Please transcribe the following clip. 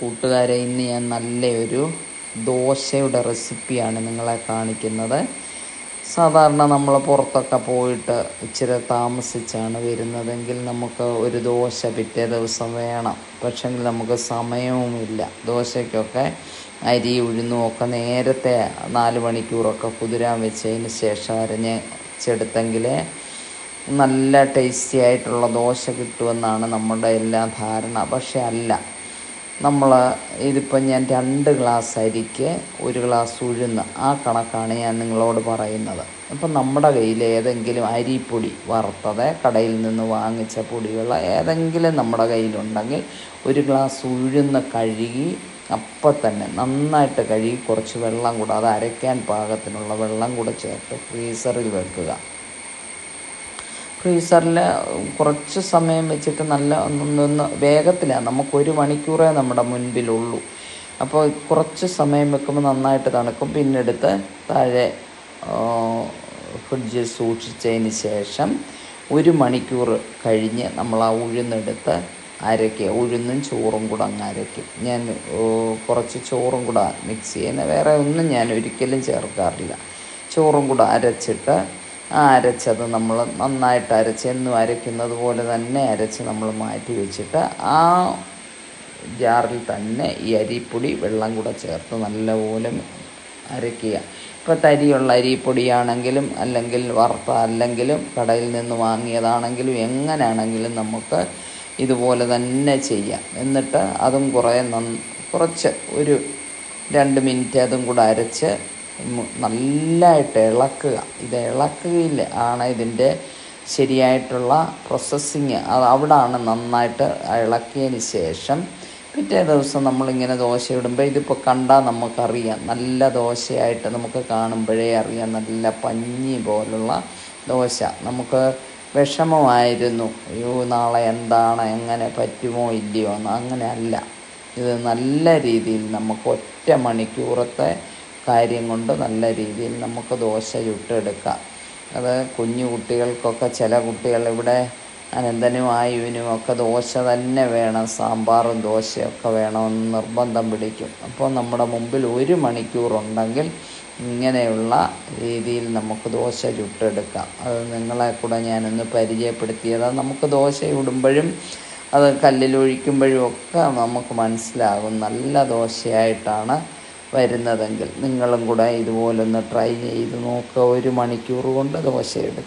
കൂട്ടുകാരെ ഇന്ന് ഞാൻ നല്ലൊരു ദോശയുടെ റെസിപ്പിയാണ് നിങ്ങളെ കാണിക്കുന്നത്. സാധാരണ നമ്മൾ പുറത്തൊക്കെ പോയിട്ട് ഇച്ചിരി താമസിച്ചാണ് വരുന്നതെങ്കിൽ നമുക്ക് ഒരു ദോശ പിറ്റേ ദിവസം വേണം. പക്ഷെങ്കിൽ നമുക്ക് സമയവുമില്ല. ദോശയ്ക്കൊക്കെ അരി ഉഴുന്നും ഒക്കെ നേരത്തെ നാല് മണിക്കൂറൊക്കെ കുതിരാൻ വെച്ചതിന് ശേഷം അരഞ്ഞെടുത്തെങ്കിലേ നല്ല ടേസ്റ്റി ആയിട്ടുള്ള ദോശ കിട്ടുമെന്നാണ് നമ്മുടെ എല്ലാ ധാരണ. പക്ഷെ അല്ല നമ്മൾ ഇതിപ്പോൾ ഞാൻ രണ്ട് ഗ്ലാസ് അരിക്ക് ഒരു ഗ്ലാസ് ഉഴുന്ന്. ആ കണക്കാണ് ഞാൻ നിങ്ങളോട് പറയുന്നത്. അപ്പം നമ്മുടെ കയ്യിൽ ഏതെങ്കിലും അരിപ്പൊടി വറുത്തത് കടയിൽ നിന്ന് വാങ്ങിച്ച പൊടികൾ ഏതെങ്കിലും നമ്മുടെ കയ്യിലുണ്ടെങ്കിൽ ഒരു ഗ്ലാസ് ഉഴുന്ന് കഴുകി അപ്പം തന്നെ നന്നായിട്ട് കഴുകി കുറച്ച് വെള്ളം കൂടാതെ അരയ്ക്കാൻ പാകത്തിനുള്ള വെള്ളം കൂടെ ചേർത്ത് ഫ്രീസറിൽ വെക്കുക. ഫ്രീസറിൽ കുറച്ച് സമയം വെച്ചിട്ട് നല്ല ഒന്നൊന്ന് വേഗത്തിലാണ് നമുക്ക് ഒരു മണിക്കൂറേ നമ്മുടെ മുൻപിലുള്ളൂ. അപ്പോൾ കുറച്ച് സമയം വെക്കുമ്പോൾ നന്നായിട്ട് തണുക്കും. പിന്നെ എടുത്ത് താഴെ ഫ്രിഡ്ജിൽ സൂക്ഷിച്ചതിന് ശേഷം ഒരു മണിക്കൂർ കഴിഞ്ഞ് നമ്മൾ ആ ഉഴുന്നെടുത്ത് അരയ്ക്കുക. ഉഴുന്നും ചോറും കൂടെ അങ്ങ് അരയ്ക്കും. ഞാൻ കുറച്ച് ചോറും കൂടെ മിക്സ് ചെയ്യുന്ന വേറെ ഒന്നും ഞാൻ ഒരിക്കലും ചേർക്കാറില്ല. ചോറും കൂടെ അരച്ചിട്ട് അരച്ചത് നമ്മൾ നന്നായിട്ട് അരച്ച് എന്നും അരയ്ക്കുന്നത് പോലെ തന്നെ അരച്ച് നമ്മൾ മാറ്റി വെച്ചിട്ട് ആ ജാറിൽ തന്നെ ഈ അരിപ്പൊടി വെള്ളം കൂടെ ചേർത്ത് നല്ലപോലെ അരയ്ക്കുക. ഇപ്പോൾ തരിയുള്ള അരിപ്പൊടിയാണെങ്കിലും അല്ലെങ്കിൽ വറുത്ത അല്ലെങ്കിലും കടയിൽ നിന്ന് വാങ്ങിയതാണെങ്കിലും എങ്ങനെയാണെങ്കിലും നമുക്ക് ഇതുപോലെ തന്നെ ചെയ്യാം. എന്നിട്ട് അതും കുറേ കുറച്ച് ഒരു രണ്ട് മിനിറ്റ് അതും കൂടെ അരച്ച് നല്ലതായിട്ട് ഇളക്കുക. ഇത് ഇളക്കുകയില്ല. ആണ് ഇതിന്റെ ശരിയായിട്ടുള്ള പ്രോസസ്സിങ് അത് അവിടാണ് നന്നായിട്ട് ഇളക്കിയതിന് ശേഷം പിറ്റേ ദിവസം നമ്മളിങ്ങനെ ദോശ ഇടുമ്പോൾ ഇതിപ്പോൾ കണ്ടാൽ നമുക്കറിയാം. നല്ല ദോശയായിട്ട് നമുക്ക് കാണുമ്പോഴേ അറിയാം. നല്ല പഞ്ഞി പോലുള്ള ദോശ. നമുക്ക് വിഷമമായിരുന്നു. അയ്യോ നാളെ എന്താണ്? എങ്ങനെ പറ്റുമോ ഇല്ലയോ എന്ന്. അങ്ങനെയല്ല ഇത് നല്ല രീതിയിൽ നമുക്ക് ഒറ്റ മണിക്കൂറത്തെ കാര്യം കൊണ്ട് നല്ല രീതിയിൽ നമുക്ക് ദോശ ചുട്ടെടുക്കാം. അത് കുഞ്ഞു കുട്ടികൾക്കൊക്കെ ചില കുട്ടികൾ ഇവിടെ അനന്തനും ആയുവിനും ഒക്കെ ദോശ തന്നെ വേണം. സാമ്പാറും ദോശയൊക്കെ വേണമെന്ന് നിർബന്ധം പിടിക്കും. അപ്പോൾ നമ്മുടെ മുമ്പിൽ ഒരു മണിക്കൂറുണ്ടെങ്കിൽ ഇങ്ങനെയുള്ള രീതിയിൽ നമുക്ക് ദോശ ചുട്ടെടുക്കാം. അത് നിങ്ങളെ കൂടെ ഞാനൊന്ന് പരിചയപ്പെടുത്തിയതാണ് നമുക്ക് ദോശ ഇടുമ്പോഴും അത് കല്ലിലൊഴിക്കുമ്പോഴും ഒക്കെ നമുക്ക് മനസ്സിലാകും. നല്ല ദോശയായിട്ടാണ് വരുന്നതെങ്കിൽ നിങ്ങളും കൂടെ ഇതുപോലൊന്ന് ട്രൈ ചെയ്ത് നോക്കുക ഒരു മണിക്കൂർ കൊണ്ട് ദോശ എടുക്കുക